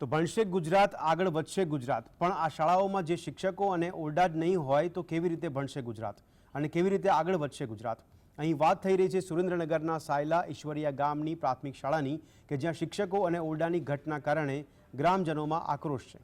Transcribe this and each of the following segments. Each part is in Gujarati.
તો ભણશે ગુજરાત, આગળ વધશે ગુજરાત. પણ આ શાળાઓમાં જે શિક્ષકો અને ઓરડા જ નહીં હોય, તો કેવી રીતે ભણશે ગુજરાત? અને કેવી રીતે આગળ વધશે ગુજરાત? અહીં વાત થઈ રહી છે સુરેન્દ્રનગરના સાયલા ઈશ્વરિયા ગામની પ્રાથમિક શાળાની, કે જ્યાં શિક્ષકો અને ઓરડાની ઘટના કારણે ગ્રામજનોમાં આક્રોશ છે.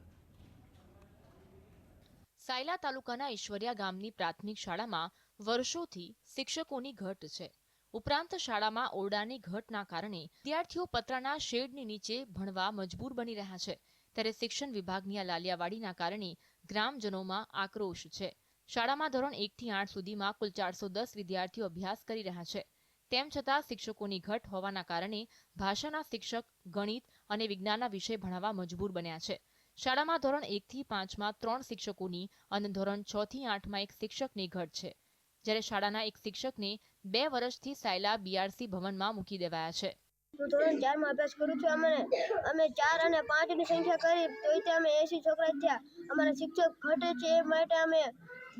સાયલા તાલુકાના ઈશ્વરિયા ગામની પ્રાથમિક શાળામાં વર્ષોથી શિક્ષકોની ઘટ છે. ઉપરાંત શાળામાં ઓરડાની ઘટના કારણે વિદ્યાર્થીઓ પતરાના શેડની નીચે ભણવા મજબૂર બની રહ્યા છે. ત્યારે શિક્ષણ વિભાગની આ લાલિયાવાડીના કારણે ગ્રામજનોમાં આક્રોશ છે. શાળામાં ધોરણ એકથી આઠ સુધીમાં કુલ ચારસો દસ વિદ્યાર્થીઓ અભ્યાસ કરી રહ્યા છે. તેમ છતાં શિક્ષકોની ઘટ હોવાના કારણે ભાષાના શિક્ષક, ગણિત અને વિજ્ઞાનના વિષય ભણાવવા મજબૂર બન્યા છે. શાળામાં ધોરણ એકથી પાંચમાં ત્રણ શિક્ષકોની અને ધોરણ છ થી આઠમાં એક શિક્ષકની ઘટ છે. જ્યારે શાળાના એક શિક્ષકને બે વર્ષથી સાયલા બીઆરસી ભવનમાં મૂકી દેવાયા છે. હું ધોરણ ચારમાં અભ્યાસ કરું છું. અમે અમે ચાર અને પાંચની સંખ્યા કરી તો તે અમે એસી છોકરા થયા. અમારા શિક્ષક ઘટે છે એ માટે અમે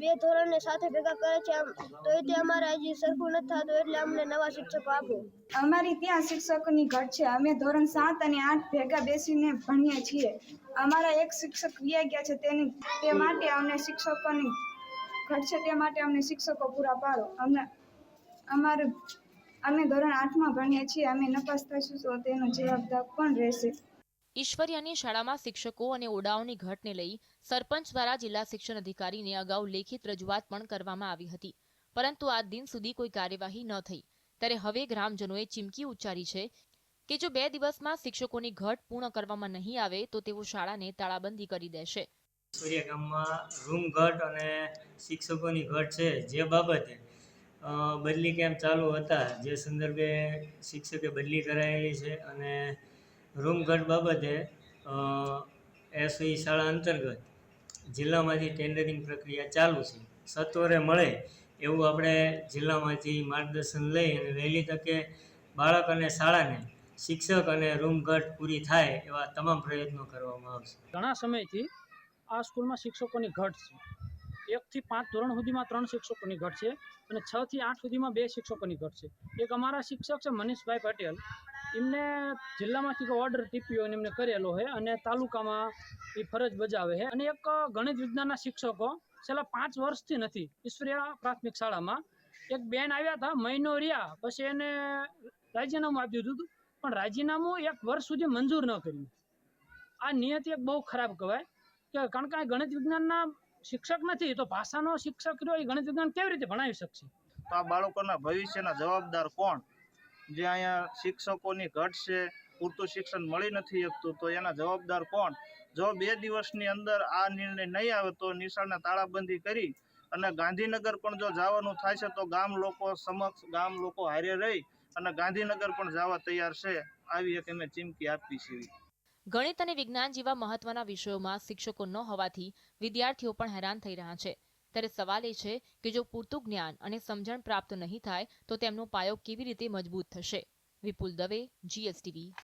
બે ધોરણને સાથે ભેગા કરે છે. આમ તો તે અમારે હજી સરખું નથી થતું એટલે અમને નવા શિક્ષકો આપો. અમારી ત્યાં શિક્ષકોની ઘટ છે. અમે ધોરણ સાત અને આઠ ભેગા બેસીને ભણીએ છીએ. અમારા એક શિક્ષક વ્યા ગયા છે. તેની તે માટે અમને શિક્ષકોની ઘટ છે. તે માટે અમને શિક્ષકો પૂરા પાડો. અમને અમારું અમે ધોરણ આઠમાં ભણીએ છીએ અમે નપાસ થઈશું તો તેનો જવાબદાર કોણ રહેશે? ઈશ્વરિયાની શાળામાં શિક્ષકો અને ઓડાઓની ઘટને લઈ સરપંચ દ્વારા જિલ્લા શિક્ષણ અધિકારીને અગાઉ લેખિત રજૂઆત પણ કરવામાં આવી હતી. પરંતુ આ દિન સુધી કોઈ કાર્યવાહી ન થઈ. ત્યારે હવે ગ્રામજનોએ ચીમકી ઉચ્ચારી છે કે જો બે દિવસમાં શિક્ષકોની ઘટ પૂર્ણ કરવામાં નહીં આવે તો તેઓ શાળાને તાળાબંધી કરી દેશે. સૂર્ય ગામમાં રૂમ ઘટ અને શિક્ષકોની ઘટ છે જે બાબતે બદલી કેમ્પ ચાલુ હતા? જે સંદર્ભે શિક્ષકે બદલી કરાયેલી છે અને રૂમઘટ બાબતે એસઈ શાળા અંતર્ગત જિલ્લામાંથી ટેન્ડરિંગ પ્રક્રિયા ચાલુ છે. સત્વરે મળે એવું આપણે જિલ્લામાંથી માર્ગદર્શન લઈ અને વહેલી તકે બાળક અને શાળાને શિક્ષક અને રૂમઘટ પૂરી થાય એવા તમામ પ્રયત્નો કરવામાં આવશે. ઘણા સમયથી આ સ્કૂલમાં શિક્ષકોની ઘટ છે. એકથી પાંચ ધોરણ સુધીમાં ત્રણ શિક્ષકોની ઘટ છે અને છ થી આઠ સુધીમાં બે શિક્ષકોની ઘટ છે. એક અમારા શિક્ષક છે મનીષભાઈ પટેલ. એમને જિલ્લામાંથી ઓર્ડર ટીપીઓ એમને કરેલો છે અને તાલુકામાં એ ફરજ બજાવે છે. અને એક ગણિત વિજ્ઞાનના શિક્ષકો છેલ્લા પાંચ વર્ષથી નથી, ઈશ્વરિયા પ્રાથમિક શાળામાં એક બેન આવ્યા હતા મહિનો રહ્યા પછી એને રાજીનામું આપ્યું હતું, પણ રાજીનામું એક વર્ષ સુધી મંજૂર ન કર્યું. આ નિયતિ એક બહુ ખરાબ કહેવાય, કે કારણ કે ગણિત વિજ્ઞાનના શિક્ષક નથી તો ભાષાનો શિક્ષક રહ્યો, એ ગણિત વિજ્ઞાન કેવી રીતે ભણાવી શકશે? તો આ બાળકોના ભવિષ્યના જવાબદાર કોણ? જે અહીંયા શિક્ષકોની ઘટ છે, પૂરતું શિક્ષણ મળી નથી શકતું, તો એના જવાબદાર કોણ? જો બે દિવસની અંદર આ નિર્ણય નહીં આવે તો નિશાળને તાળાબંધી કરી અને ગાંધીનગર પણ જો જવાનું થાય છે, તો ગામ લોકો સમક્ષ ગામ લોકો હારે રહી અને ગાંધીનગર પણ જવા તૈયાર છે. આવી એક અમે ચીમકી આપી છે. ગણિત અને વિજ્ઞાન જેવા મહત્વના વિષયોમાં શિક્ષકો ન હોવાથી વિદ્યાર્થીઓ પણ હેરાન થઈ રહ્યા છે. ત્યારે સવાલ એ છે કે જો પૂરતું જ્ઞાન અને સમજણ પ્રાપ્ત નહીં થાય, તો તેમનો પાયો કેવી રીતે મજબૂત થશે? વિપુલ દવે, જીએસટીવી.